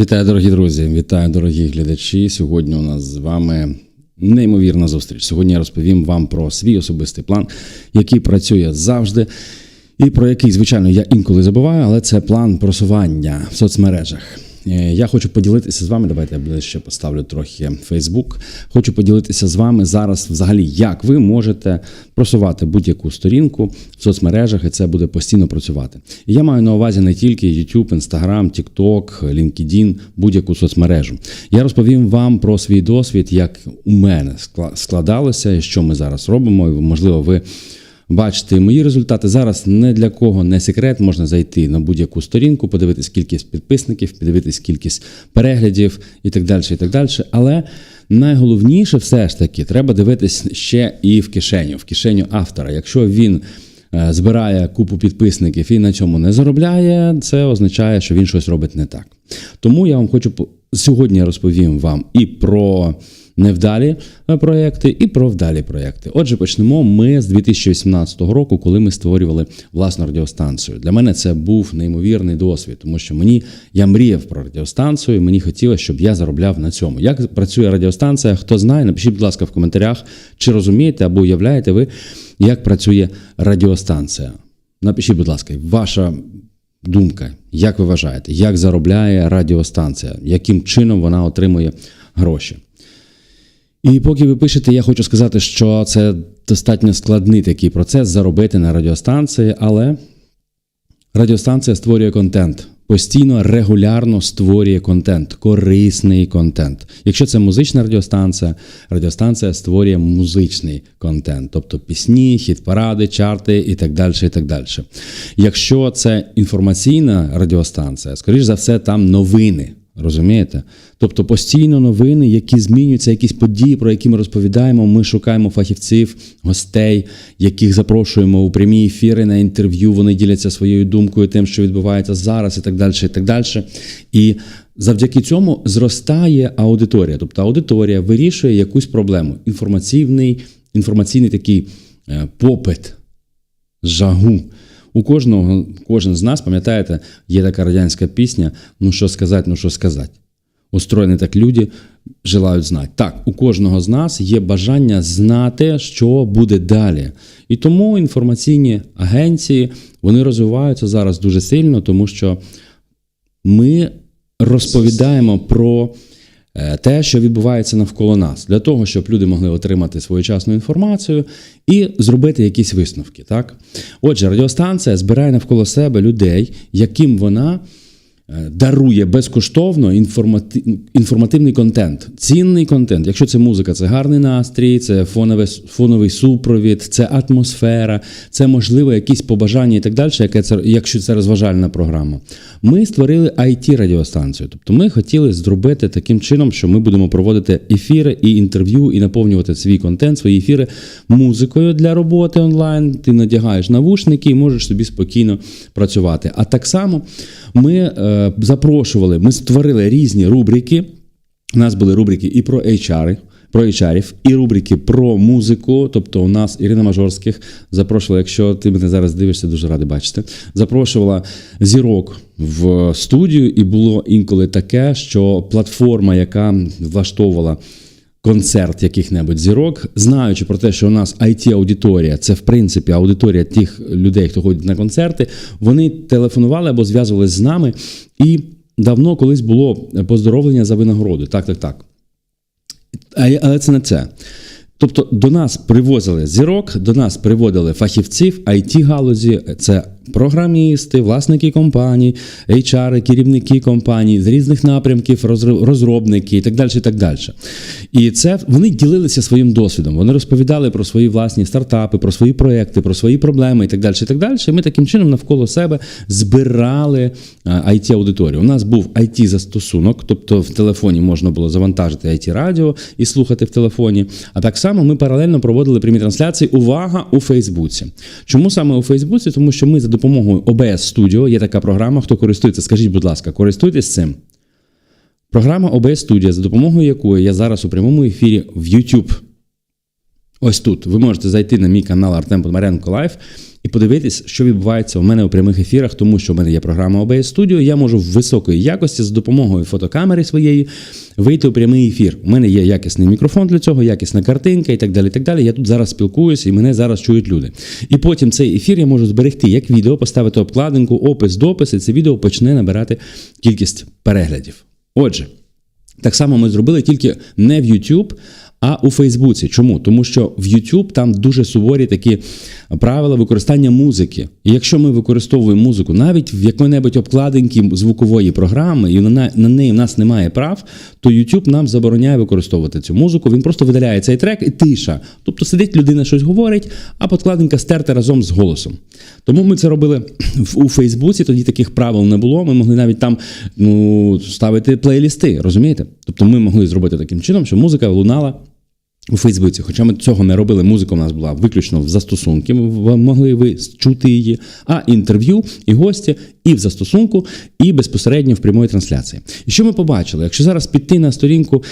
Вітаю, дорогі друзі! Вітаю, дорогі глядачі. Сьогодні у нас з вами неймовірна зустріч. Сьогодні я розповім вам про свій особистий план, який працює завжди, і про який, звичайно, я інколи забуваю, але це план просування в соцмережах. Е, Я хочу поділитися з вами. Давайте я ближче поставлю трохи Facebook. Хочу поділитися з вами зараз, взагалі, як ви можете просувати будь-яку сторінку в соцмережах, і це буде постійно працювати. І я маю на увазі не тільки YouTube, Instagram, TikTok, LinkedIn, будь-яку соцмережу. Я розповім вам про свій досвід, як у мене скла- складалося, і що ми зараз робимо. Можливо, ви. Бачите, мої результати зараз не для кого не секрет. Можна зайти на будь-яку сторінку, подивитись кількість підписників, подивитись кількість переглядів і так далі. і так далі. Але найголовніше, все ж таки, треба дивитись ще і в кишеню, в кишеню автора. Якщо він е, збирає купу підписників і на цьому не заробляє, це означає, що він щось робить не так. Тому я вам хочу сьогодні розповім вам і про невдалі е, проекти, і про вдалі проекти. Отже, почнемо ми з 2018 року, коли ми створювали власну радіостанцію. Для мене це був неймовірний досвід, тому що мені я мріяв про радіостанцію. Мені хотілося, щоб я заробляв на цьому. Як працює радіостанція? Хто знає, напишіть, будь ласка, в коментарях, чи розумієте або уявляєте ви, як працює радіостанція. Напишіть, будь ласка, ваша думка, як ви вважаєте, як заробляє радіостанція, яким чином вона отримує гроші. І поки ви пишете, я хочу сказати, що це достатньо складний такий процес заробити на радіостанції, але радіостанція створює контент. Постійно регулярно створює контент, корисний контент. Якщо це музична радіостанція, радіостанція створює музичний контент, тобто пісні, хіт-паради, чарти і так далі. і так далі. Якщо це інформаційна радіостанція, скоріш за все, там новини. Розумієте? Тобто постійно новини, які змінюються, якісь події, про які ми розповідаємо. Ми шукаємо фахівців, гостей, яких запрошуємо у прямі ефіри на інтерв'ю. Вони діляться своєю думкою, тим, що відбувається зараз, і так далі. І так далі. І завдяки цьому зростає аудиторія. Тобто аудиторія вирішує якусь проблему. Інформаційний, інформаційний такий е, попит, жагу. У кожного, кожен з нас, пам'ятаєте, є така радянська пісня: ну що сказати, ну що сказати. Устроєні так люди желають знати. Так, у кожного з нас є бажання знати, що буде далі. І тому інформаційні агенції вони розвиваються зараз дуже сильно, тому що ми розповідаємо про те, що відбувається навколо нас, для того, щоб люди могли отримати своєчасну інформацію і зробити якісь висновки. Так? Отже, радіостанція збирає навколо себе людей, яким вона е, дарує безкоштовно інформати- інформативний контент, цінний контент. Якщо це музика, це гарний настрій, це фонове, фоновий супровід, це атмосфера, це можливо якісь побажання і так далі, яке це, якщо це розважальна програма. Ми створили it радіостанцію. Тобто ми хотіли зробити таким чином, що ми будемо проводити ефіри і інтерв'ю, і наповнювати свій контент, свої ефіри музикою для роботи онлайн. Ти надягаєш навушники і можеш собі спокійно працювати. А так само ми е, запрошували, ми створили різні рубрики. У нас були рубрики і про HR, про HR, і рубрики про музику. Тобто, у нас Ірина Мажорських запрошувала, якщо ти мене зараз дивишся, дуже радий бачити. Запрошувала зірок в студію, і було інколи таке, що платформа, яка влаштовувала. Концерт яких-небудь зірок, знаючи про те, що у нас it аудиторія це в принципі аудиторія тих людей, хто ходить на концерти, вони телефонували або зв'язувалися з нами. І давно колись було поздоровлення за винагороду. Так, так, так. Але це не це. Тобто до нас привозили зірок, до нас приводили фахівців it галузі, це програмісти, власники компаній, HR, керівники компаній з різних напрямків, розробники і так далі. І так далі. І це вони ділилися своїм досвідом. Вони розповідали про свої власні стартапи, про свої проекти, про свої проблеми і так далі. І так далі. І ми таким чином навколо себе збирали it аудиторію. У нас був it застосунок, тобто в телефоні можна було завантажити it радіо і слухати в телефоні. А так само ми паралельно проводили прямі трансляції. Увага у Фейсбуці. Чому саме у Фейсбуці? Тому що ми за допомогою OBS Studio, є така програма, хто користується, скажіть, будь ласка, користуйтесь цим. Програма OBS Studio, за допомогою якої я зараз у прямому ефірі в YouTube. Ось тут. Ви можете зайти на мій канал Артем Подмаренко Лайф і подивитись, що відбувається у мене у прямих ефірах, тому що в мене є програма OBS Studio, Я можу в високої якості з допомогою фотокамери своєї вийти у прямий ефір. У мене є якісний мікрофон для цього, якісна картинка і так далі. І так далі. Я тут зараз спілкуюся і мене зараз чують люди. І потім цей ефір я можу зберегти як відео, поставити обкладинку, опис, допис, і це відео почне набирати кількість переглядів. Отже. Так само ми зробили тільки не в YouTube, а у Фейсбуці. Чому? Тому що в YouTube там дуже суворі такі правила використання музики. І якщо ми використовуємо музику навіть в якої-небудь обкладинки звукової програми, і на, на неї в нас немає прав, то YouTube нам забороняє використовувати цю музику. Він просто видаляє цей трек і тиша. Тобто сидить людина, щось говорить, а подкладинка стерта разом з голосом. Тому ми це робили у Фейсбуці. Тоді таких правил не було. Ми могли навіть там ну, ставити плейлісти, розумієте? Тобто ми могли зробити таким чином, що музика лунала. У Фейсбуці, хоча ми цього не робили, музика у нас була виключно в застосунки, ви могли ви чути її, а інтерв'ю і гості і в застосунку, і безпосередньо в прямої трансляції. І що ми побачили? Якщо зараз піти на сторінку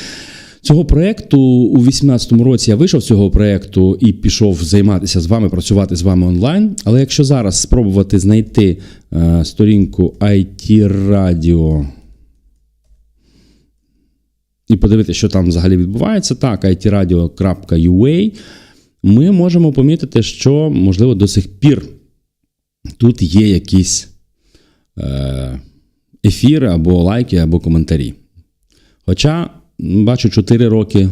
цього проєкту, у 2018 році я вийшов з цього проєкту і пішов займатися з вами, працювати з вами онлайн. Але якщо зараз спробувати знайти е, сторінку IT Radio і подивитися, що там взагалі відбувається, так, itradio.ua, ми можемо помітити, що, можливо, до сих пір тут є якісь е, ефіри або лайки, або коментарі. Хоча, бачу, 4 роки.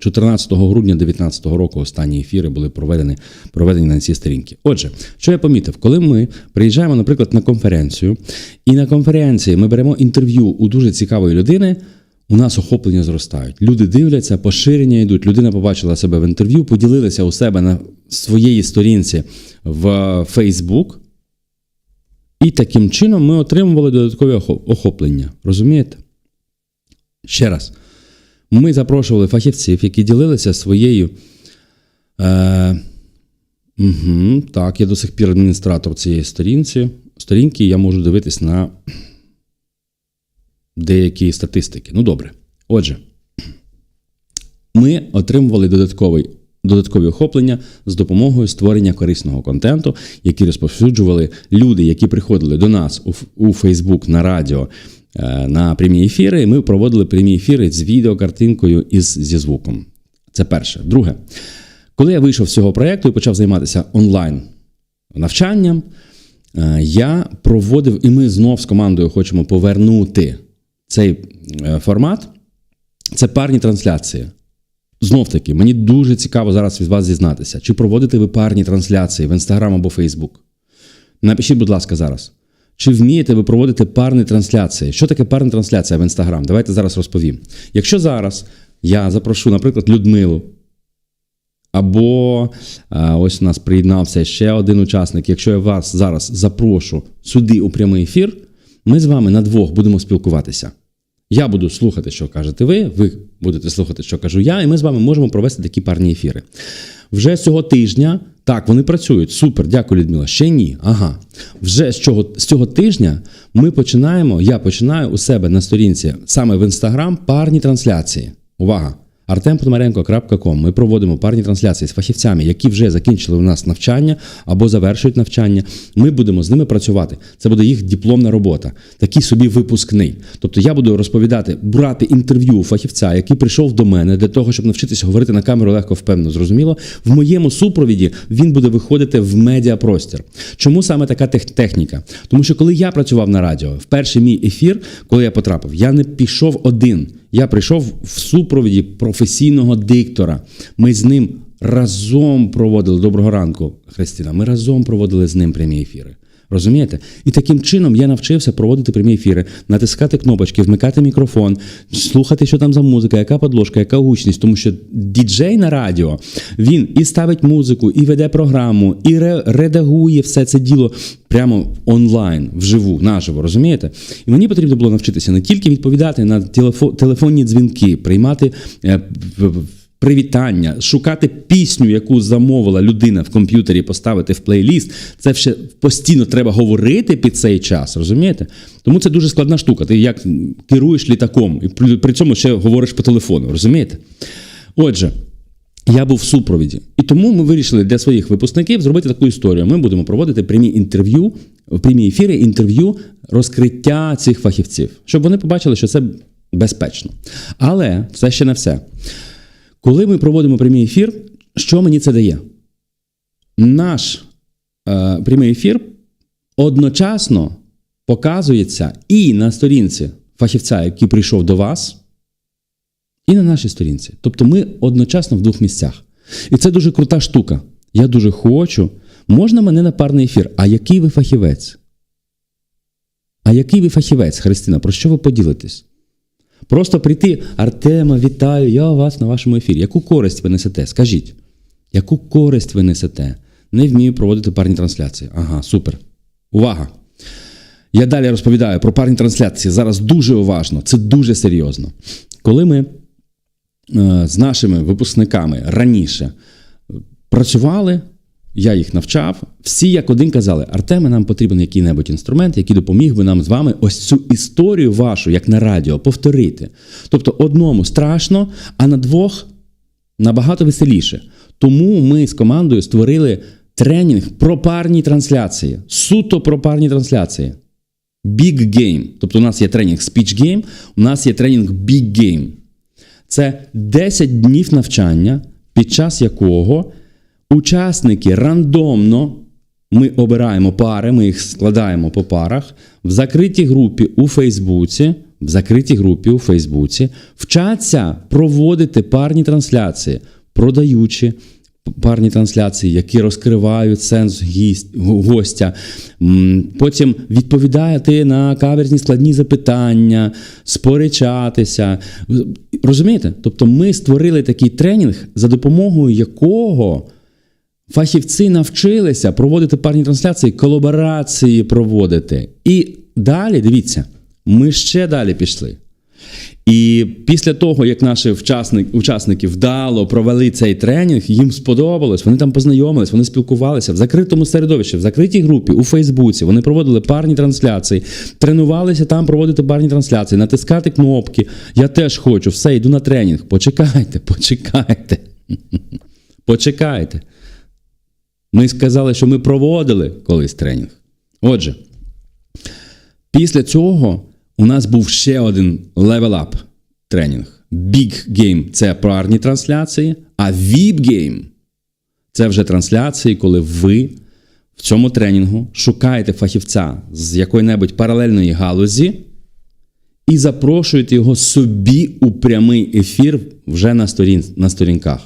14 грудня 2019 року останні ефіри були проведені проведені на цій сторінці. Отже, що я помітив, коли ми приїжджаємо, наприклад, на конференцію, і на конференції ми беремо інтерв'ю у дуже цікавої людини, у нас охоплення зростають. Люди дивляться, поширення йдуть. Людина побачила себе в інтерв'ю, поділилася у себе на своєї сторінці в Facebook. І таким чином ми отримували додаткові охоплення. Розумієте? Ще раз. Ми запрошували фахівців, які ділилися своєю. Е, угу, Так, я до сих пір адміністратор цієї сторінці. Сторінки я можу дивитись на деякі статистики. Ну добре. Отже, ми отримували додатковий. Додаткові охоплення з допомогою створення корисного контенту, які розповсюджували люди, які приходили до нас у у Фейсбук на радіо е, на прямі ефіри. Ми проводили прямі ефіри з відеокартинкою і зі звуком. Це перше. Друге, коли я вийшов з цього проєкту і почав займатися онлайн навчанням, е, я проводив, і ми знов з командою хочемо повернути цей е, формат це парні трансляції. Знов таки, мені дуже цікаво зараз від вас зізнатися, чи проводите ви парні трансляції в Instagram або Facebook? Напишіть, будь ласка, зараз. Чи вмієте ви проводити парні трансляції? Що таке парна трансляція в Instagram? Давайте зараз розповім. Якщо зараз я запрошу, наприклад, Людмилу, або ось у нас приєднався ще один учасник. Якщо я вас зараз запрошу сюди у прямий ефір, ми з вами на двох будемо спілкуватися. Я буду слухати, що кажете ви, ви будете слухати, що кажу я, і ми з вами можемо провести такі парні ефіри. Вже цього тижня, так, вони працюють. Супер, дякую, Людмила. Ще ні. Ага. Вже з цього, з цього тижня ми починаємо, я починаю у себе на сторінці саме в інстаграм парні трансляції. Увага! artempodmarenko.com Ми проводимо парні трансляції з фахівцями, які вже закінчили у нас навчання або завершують навчання. Ми будемо з ними працювати. Це буде їх дипломна робота, такий собі випускний. Тобто я буду розповідати, брати інтерв'ю у фахівця, який прийшов до мене для того, щоб навчитися говорити на камеру легко впевнено. Зрозуміло, в моєму супровіді він буде виходити в медіапростір. Чому саме така техніка? Тому що коли я працював на радіо, в перший мій ефір, коли я потрапив, я не пішов один. Я прийшов в супровіді професійного диктора. Ми з ним разом проводили доброго ранку, Христина. Ми разом проводили з ним прямі ефіри. Розумієте? І таким чином я навчився проводити прямі ефіри, натискати кнопочки, вмикати мікрофон, слухати, що там за музика, яка подложка, яка гучність. Тому що діджей на радіо він і ставить музику, і веде програму, і редагує все це діло прямо онлайн, вживу, наживо. Розумієте? І мені потрібно було навчитися не тільки відповідати на телефонні дзвінки, приймати. Привітання, шукати пісню, яку замовила людина в комп'ютері, поставити в плейліст. Це ще постійно треба говорити під цей час, розумієте? Тому це дуже складна штука. Ти як керуєш літаком, і при цьому ще говориш по телефону, розумієте? Отже. Я був в супровіді. І тому ми вирішили для своїх випускників зробити таку історію. Ми будемо проводити прямі інтерв'ю, прямі ефіри, інтерв'ю розкриття цих фахівців, щоб вони побачили, що це безпечно. Але це ще не все. Коли ми проводимо прямий ефір, що мені це дає? Наш е, прямий ефір одночасно показується і на сторінці фахівця, який прийшов до вас, і на нашій сторінці. Тобто ми одночасно в двох місцях. І це дуже крута штука. Я дуже хочу. Можна мене на парний ефір. А який ви фахівець? А який ви фахівець, Христина? Про що ви поділитесь? Просто прийти, Артема, вітаю, я у вас на вашому ефірі. Яку користь ви несете? Скажіть, яку користь ви несете? Не вмію проводити парні трансляції. Ага, супер. Увага! Я далі розповідаю про парні трансляції. Зараз дуже уважно, це дуже серйозно. Коли ми е, з нашими випускниками раніше працювали, я їх навчав, всі як один казали: Артеме, нам потрібен який-небудь інструмент, який допоміг би нам з вами ось цю історію вашу, як на радіо, повторити. Тобто, одному страшно, а на двох набагато веселіше. Тому ми з командою створили тренінг про парні трансляції, суто про парні трансляції. Big Game. Тобто у нас є тренінг Speech Game, у нас є тренінг Big Game. Це 10 днів навчання, під час якого учасники рандомно ми обираємо пари, ми їх складаємо по парах в закритій групі у Фейсбуці. В закритій групі у Фейсбуці вчаться проводити парні трансляції, продаючи парні трансляції, які розкривають сенс гість, гостя. Потім відповідати на каверзні складні запитання, сперечатися. Розумієте? Тобто ми створили такий тренінг, за допомогою якого фахівці навчилися проводити парні трансляції, колаборації проводити. І далі, дивіться, ми ще далі пішли. І після того, як наші учасники, вдало провели цей тренінг, їм сподобалось, вони там познайомились, вони спілкувалися в закритому середовищі, в закритій групі у Фейсбуці. Вони проводили парні трансляції, тренувалися там проводити парні трансляції, натискати кнопки. Я теж хочу, все, йду на тренінг. Почекайте, почекайте. Почекайте. Ми сказали, що ми проводили колись тренінг. Отже, після цього у нас був ще один up тренінг. Big Game – це парні трансляції, а VIP Game – це вже трансляції, коли ви в цьому тренінгу шукаєте фахівця з якої-небудь паралельної галузі і запрошуєте його собі у прямий ефір вже на, сторін, на сторінках.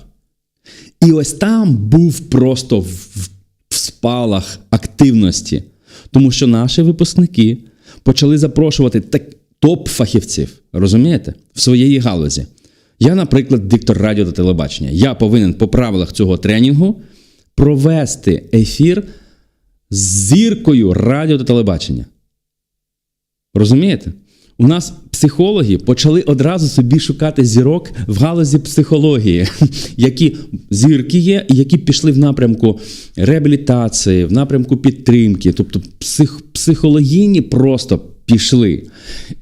І ось там був просто в, спалах активності, тому що наші випускники почали запрошувати так, топ-фахівців, розумієте, в своєї галузі. Я, наприклад, диктор радіо та телебачення. Я повинен по правилах цього тренінгу провести ефір з зіркою радіо та телебачення. Розумієте? У нас психологи почали одразу собі шукати зірок в галузі психології, які зірки є, і які пішли в напрямку реабілітації, в напрямку підтримки, тобто псих, психологійні просто пішли.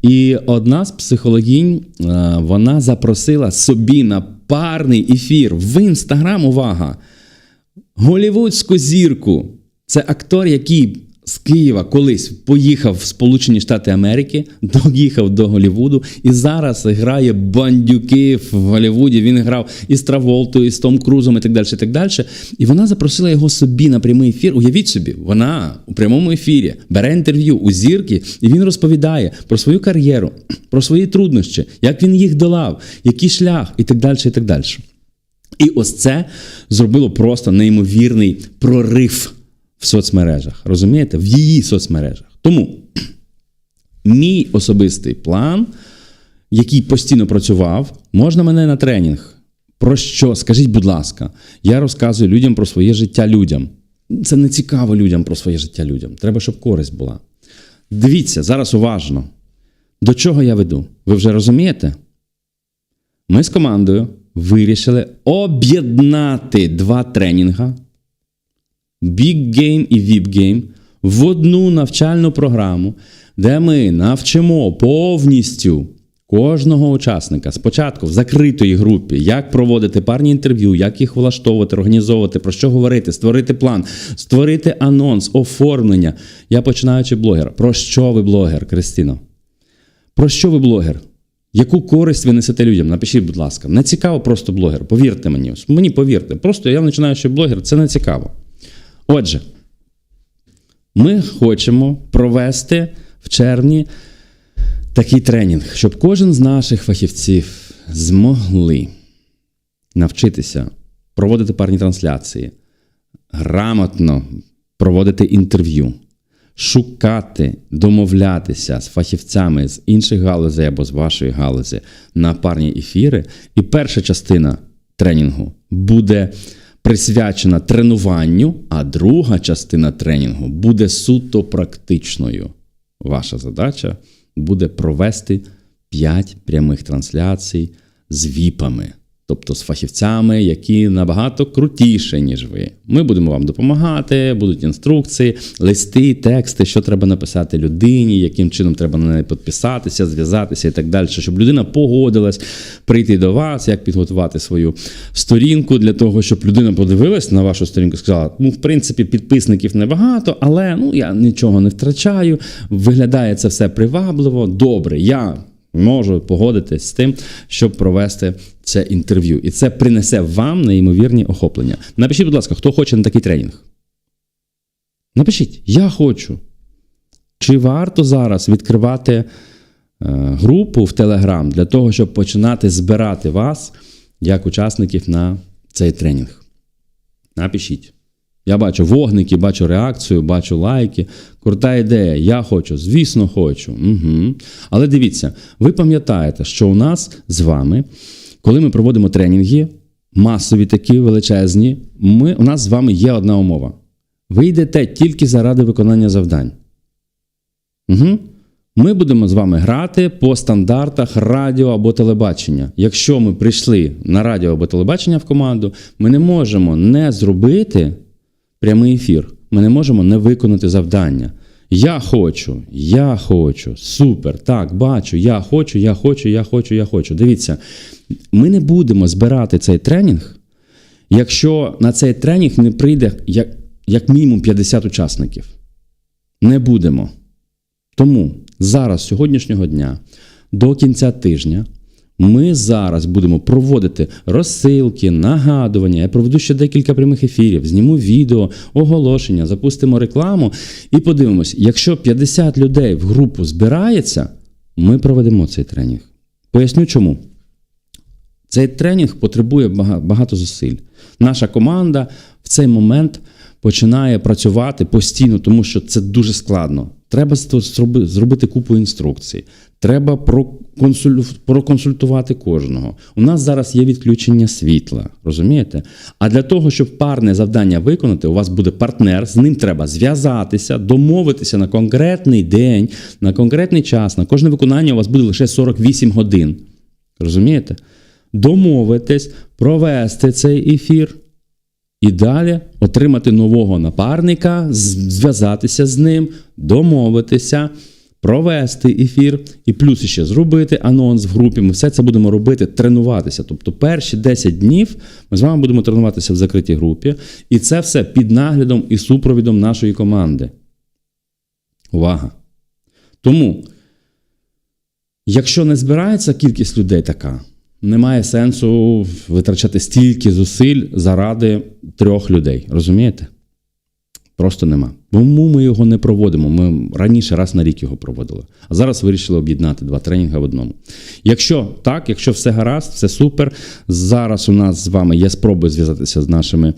І одна з психологінь е, вона запросила собі на парний ефір в інстаграм. Увага! Голівудську зірку. Це актор, який з Києва колись поїхав в Сполучені Штати Америки, доїхав до Голівуду і зараз грає бандюки в Голівуді. Він грав і з Траволтою, і з Том Крузом, і так далі. І так далі. І вона запросила його собі на прямий ефір. Уявіть собі, вона у прямому ефірі бере інтерв'ю у зірки, і він розповідає про свою кар'єру, про свої труднощі, як він їх долав, який шлях, і так далі. І так далі. І ось це зробило просто неймовірний прорив в соцмережах. Розумієте? В її соцмережах. Тому мій особистий план, який постійно працював, можна мене на тренінг. Про що? Скажіть, будь ласка, я розказую людям про своє життя людям. Це не цікаво людям про своє життя людям. Треба, щоб користь була. Дивіться, зараз уважно. До чого я веду? Ви вже розумієте? Ми з командою вирішили об'єднати два тренінга Big Game і VIP Game в одну навчальну програму, де ми навчимо повністю кожного учасника спочатку в закритої групі, як проводити парні інтерв'ю, як їх влаштовувати, організовувати, про що говорити, створити план, створити анонс, оформлення. Я починаючи блогер. Про що ви блогер, Кристино? Про що ви блогер? Яку користь ви несете людям? Напишіть, будь ласка. Не цікаво просто блогер. Повірте мені. Мені повірте. Просто я починаючи блогер, це не цікаво. Отже, ми хочемо провести в червні такий тренінг, щоб кожен з наших фахівців змогли навчитися проводити парні трансляції, грамотно проводити інтерв'ю, шукати, домовлятися з фахівцями з інших галузей або з вашої галузі на парні ефіри. І перша частина тренінгу буде присвячена тренуванню, а друга частина тренінгу буде суто практичною. Ваша задача буде провести 5 прямих трансляцій з віпами, тобто з фахівцями, які набагато крутіші, ніж ви. Ми будемо вам допомагати, будуть інструкції, листи, тексти, що треба написати людині, яким чином треба на неї підписатися, зв'язатися і так далі, щоб людина погодилась прийти до вас, як підготувати свою сторінку для того, щоб людина подивилась на вашу сторінку і сказала: ну, в принципі, підписників небагато, але ну я нічого не втрачаю. Виглядає це все привабливо. Добре, я можу погодитись з тим, щоб провести це інтерв'ю. І це принесе вам неймовірні охоплення. Напишіть, будь ласка, хто хоче на такий тренінг. Напишіть, я хочу. Чи варто зараз відкривати е, групу в Телеграм для того, щоб починати збирати вас як учасників на цей тренінг? Напишіть. Я бачу вогники, бачу реакцію, бачу лайки. Крута ідея. Я хочу, звісно, хочу. Угу. Але дивіться, ви пам'ятаєте, що у нас з вами, коли ми проводимо тренінги, масові такі величезні, ми, у нас з вами є одна умова. Ви йдете тільки заради виконання завдань. Угу. Ми будемо з вами грати по стандартах радіо або телебачення. Якщо ми прийшли на радіо або телебачення в команду, ми не можемо не зробити прямий ефір. Ми не можемо не виконати завдання. Я хочу, я хочу, супер, так, бачу, я хочу, я хочу, я хочу, я хочу. Дивіться, ми не будемо збирати цей тренінг, якщо на цей тренінг не прийде як, як мінімум 50 учасників. Не будемо. Тому зараз, сьогоднішнього дня, до кінця тижня, ми зараз будемо проводити розсилки, нагадування. Я проведу ще декілька прямих ефірів, зніму відео, оголошення, запустимо рекламу і подивимось, якщо 50 людей в групу збирається, ми проведемо цей тренінг. Поясню чому. Цей тренінг потребує багато зусиль. Наша команда в цей момент починає працювати постійно, тому що це дуже складно. Треба зробити купу інструкцій. Треба проконсультувати кожного. У нас зараз є відключення світла, розумієте? А для того, щоб парне завдання виконати, у вас буде партнер, з ним треба зв'язатися, домовитися на конкретний день, на конкретний час. На кожне виконання у вас буде лише 48 годин. Розумієте? Домовитись, провести цей ефір. І далі отримати нового напарника, зв'язатися з ним, домовитися, провести ефір, і плюс ще зробити анонс в групі. Ми все це будемо робити, тренуватися. Тобто, перші 10 днів ми з вами будемо тренуватися в закритій групі, і це все під наглядом і супровідом нашої команди. Увага! Тому, якщо не збирається кількість людей така немає сенсу витрачати стільки зусиль заради трьох людей. Розумієте? Просто нема. Тому ми його не проводимо. Ми раніше раз на рік його проводили. А зараз вирішили об'єднати два тренінги в одному. Якщо так, якщо все гаразд, все супер. Зараз у нас з вами є спроби зв'язатися з нашими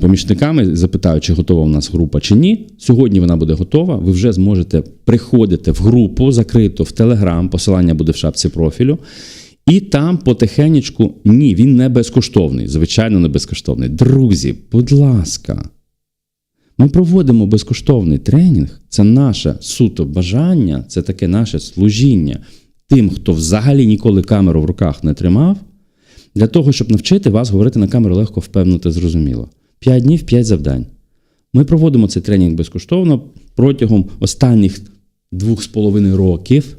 помічниками. Запитаю, чи готова у нас група чи ні. Сьогодні вона буде готова. Ви вже зможете приходити в групу закриту в Телеграм. Посилання буде в шапці профілю. І там потихенечку, ні, він не безкоштовний, звичайно, не безкоштовний. Друзі, будь ласка, ми проводимо безкоштовний тренінг. Це наше суто бажання, це таке наше служіння тим, хто взагалі ніколи камеру в руках не тримав, для того, щоб навчити вас говорити на камеру легко, впевнено та зрозуміло. П'ять днів, п'ять завдань. Ми проводимо цей тренінг безкоштовно протягом останніх двох з половиною років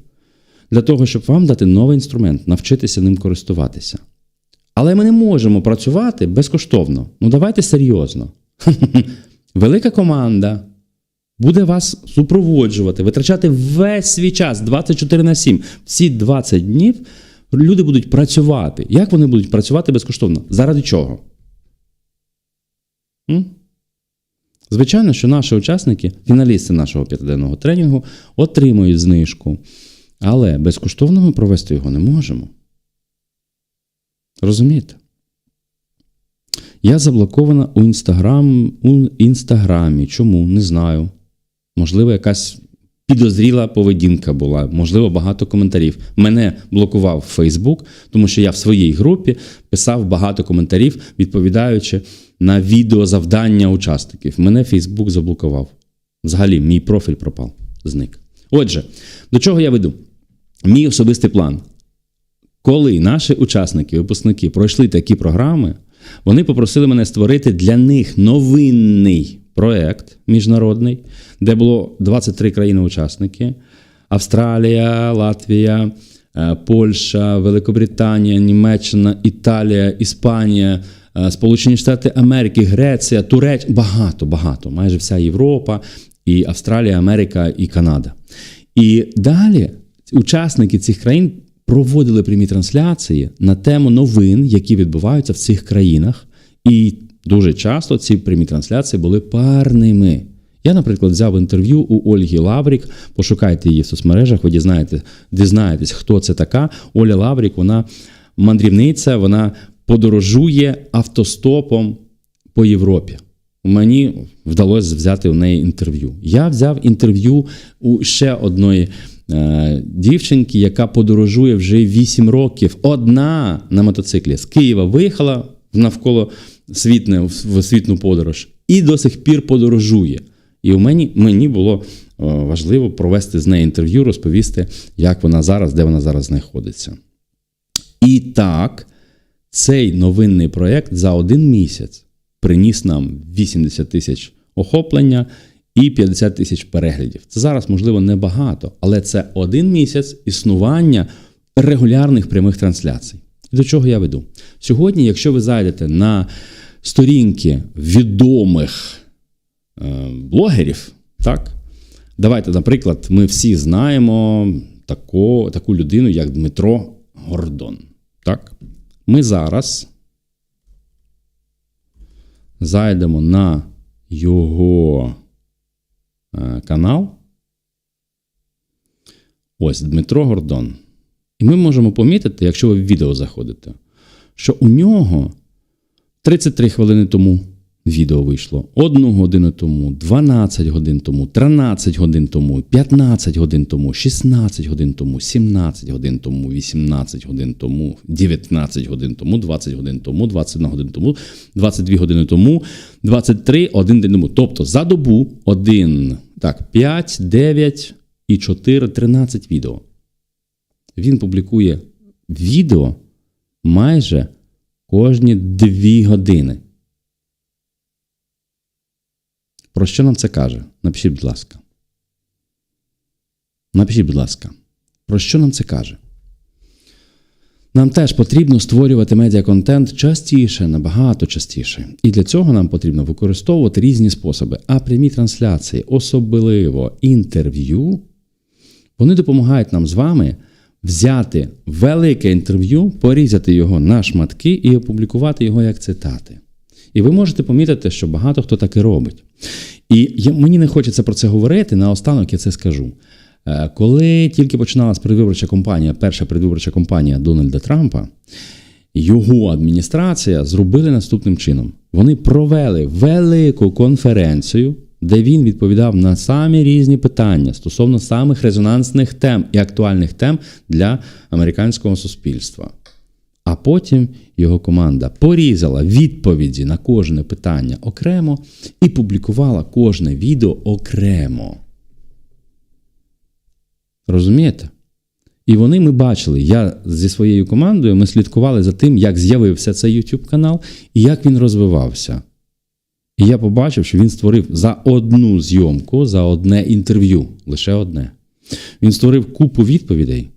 для того, щоб вам дати новий інструмент, навчитися ним користуватися. Але ми не можемо працювати безкоштовно. Ну давайте серйозно. Велика команда буде вас супроводжувати, витрачати весь свій час 24 на 7. Всі 20 днів люди будуть працювати. Як вони будуть працювати безкоштовно? Заради чого? М? Звичайно, що наші учасники, фіналісти нашого п'ятиденного тренінгу, отримують знижку. Але безкоштовно ми провести його не можемо. Розумієте? Я заблокована у Інстаграм, у Інстаграмі. Чому? Не знаю. Можливо, якась підозріла поведінка була, можливо, багато коментарів. Мене блокував Фейсбук, тому що я в своїй групі писав багато коментарів, відповідаючи на відеозавдання учасників. Мене Фейсбук заблокував. Взагалі, мій профіль пропав, зник. Отже, до чого я веду? Мій особистий план. Коли наші учасники, випускники пройшли такі програми, вони попросили мене створити для них новинний проект міжнародний, де було 23 країни-учасники: Австралія, Латвія, е, Польща, Великобританія, Німеччина, Італія, Іспанія, е, Сполучені Штати Америки, Греція, Туреччина, багато, багато, майже вся Європа, і Австралія, Америка і Канада. І далі учасники цих країн проводили прямі трансляції на тему новин, які відбуваються в цих країнах. І дуже часто ці прямі трансляції були парними. Я, наприклад, взяв інтерв'ю у Ольги Лаврік. Пошукайте її в соцмережах, ви дізнаєте, дізнаєтесь, хто це така. Оля Лаврік, вона мандрівниця, вона подорожує автостопом по Європі. Мені вдалося взяти у неї інтерв'ю. Я взяв інтерв'ю у ще одної е, дівчинки, яка подорожує вже 8 років. Одна на мотоциклі з Києва виїхала навколо світне, в світну подорож і до сих пір подорожує. І у мені, мені було е, важливо провести з нею інтерв'ю, розповісти, як вона зараз, де вона зараз знаходиться. І так, цей новинний проєкт за один місяць приніс нам 80 тисяч охоплення і 50 тисяч переглядів. Це зараз, можливо, небагато, але це один місяць існування регулярних прямих трансляцій. До чого я веду? Сьогодні, якщо ви зайдете на сторінки відомих е, блогерів, так, давайте, наприклад, ми всі знаємо таку, таку людину, як Дмитро Гордон. Так? Ми зараз зайдемо на його е, канал. Ось Дмитро Гордон. І ми можемо помітити, якщо ви в відео заходите, що у нього 33 хвилини тому відео вийшло, 1 годину тому, 12 годин тому, 13 годин тому, 15 годин тому, 16 годин тому, 17 годин тому, 18 годин тому, 19 годин тому, 20 годин тому, 21 годин тому, 22 години тому, 23 один день тому. Тобто за добу 1, так, 5, 9 і 4, 13 відео. Він публікує відео майже кожні 2 години. Про що нам це каже? Напишіть, будь ласка. Напишіть, будь ласка, про що нам це каже? Нам теж потрібно створювати медіаконтент частіше, набагато частіше. І для цього нам потрібно використовувати різні способи. А прямі трансляції, особливо інтерв'ю, вони допомагають нам з вами взяти велике інтерв'ю, порізати його на шматки і опублікувати його як цитати. І ви можете помітити, що багато хто так і робить. І я, мені не хочеться про це говорити, наостанок я це скажу. Е, коли тільки починалась предвиборча кампанія, перша предвиборча кампанія Дональда Трампа, його адміністрація зробили наступним чином: вони провели велику конференцію, де він відповідав на самі різні питання стосовно самих резонансних тем і актуальних тем для американського суспільства. А потім його команда порізала відповіді на кожне питання окремо і публікувала кожне відео окремо. Розумієте? І вони ми бачили, я зі своєю командою ми слідкували за тим, як з'явився цей YouTube канал і як він розвивався. І я побачив, що він створив за одну зйомку, за одне інтерв'ю, лише одне. Він створив купу відповідей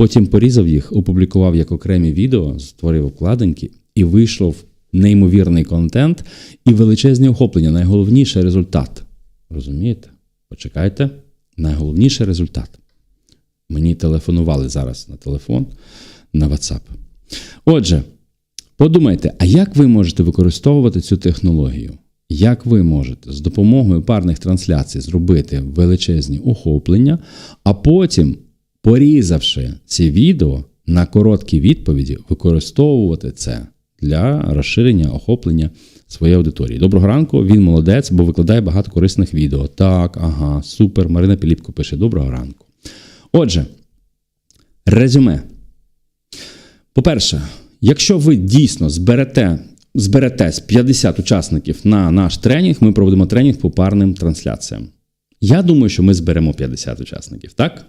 Потім порізав їх, опублікував як окремі відео, створив обкладинки і вийшов неймовірний контент і величезні охоплення. Найголовніше результат. Розумієте? Почекайте, найголовніший результат. Мені телефонували зараз на телефон, на WhatsApp. Отже, подумайте, а як ви можете використовувати цю технологію? Як ви можете з допомогою парних трансляцій зробити величезні охоплення, а потім, порізавши ці відео на короткі відповіді, використовувати це для розширення охоплення своєї аудиторії? Доброго ранку, він молодець, бо викладає багато корисних відео. Так, ага, супер. Марина Піліпко пише: Доброго ранку. Отже, резюме. По-перше, якщо ви дійсно зберете, зберетесь 50 учасників на наш тренінг, ми проведемо тренінг по парним трансляціям. Я думаю, що ми зберемо 50 учасників, так?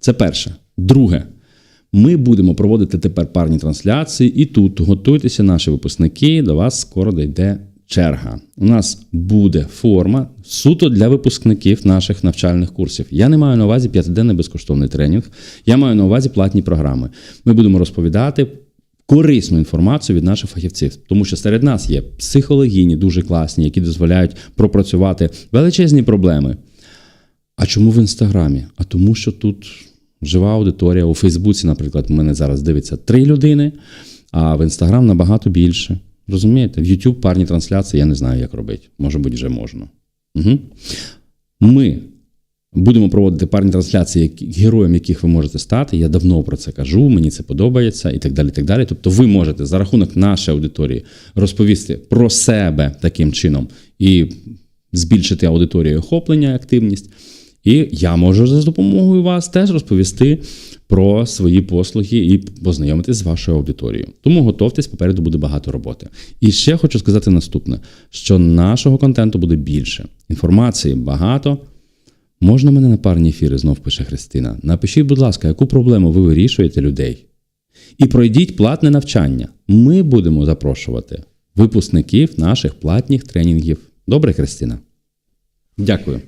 Це перше. Друге, ми будемо проводити тепер парні трансляції, і тут готуйтеся, наші випускники, до вас скоро дійде черга. У нас буде форма суто для випускників наших навчальних курсів. Я не маю на увазі п'ятиденний безкоштовний тренінг, я маю на увазі платні програми. Ми будемо розповідати. Корисну інформацію від наших фахівців, тому що серед нас є психологіні, дуже класні, які дозволяють пропрацювати величезні проблеми. А чому в інстаграмі? А тому, що тут жива аудиторія. У Фейсбуці, наприклад, мене зараз дивиться три людини, а в інстаграм набагато більше. Розумієте? В YouTube парні трансляції я не знаю, як робити. Може бути, вже можна. Угу. Ми будемо проводити парні трансляції, героєм яких ви можете стати. Я давно про це кажу, мені це подобається і так далі. так далі. Тобто, ви можете за рахунок нашої аудиторії розповісти про себе таким чином і збільшити аудиторію охоплення, активність. І я можу за допомогою вас теж розповісти про свої послуги і познайомитись з вашою аудиторією. Тому готовтесь, попереду буде багато роботи. І ще хочу сказати наступне: що нашого контенту буде більше, інформації багато. Можна мене на парні ефіри, знов пише Христина. Напишіть, будь ласка, яку проблему ви вирішуєте людей. І пройдіть платне навчання. Ми будемо запрошувати випускників наших платних тренінгів. Добре, Христина? Дякую.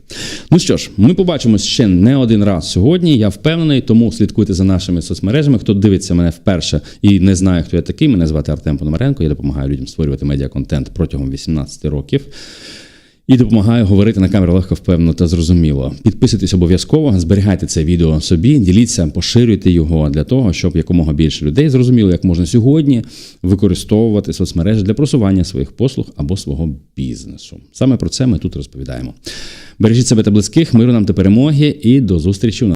Ну що ж, ми побачимось ще не один раз сьогодні. Я впевнений, тому слідкуйте за нашими соцмережами. Хто дивиться мене вперше і не знає, хто я такий, мене звати Артем Пономаренко. Я допомагаю людям створювати медіаконтент протягом 18 років. І допомагаю говорити на камеру легко, впевнено та зрозуміло. Підписуйтесь обов'язково, зберігайте це відео собі, діліться, поширюйте його для того, щоб якомога більше людей зрозуміло, як можна сьогодні використовувати соцмережі для просування своїх послуг або свого бізнесу. Саме про це ми тут розповідаємо. Бережіть себе та близьких, миру нам та перемоги, і до зустрічі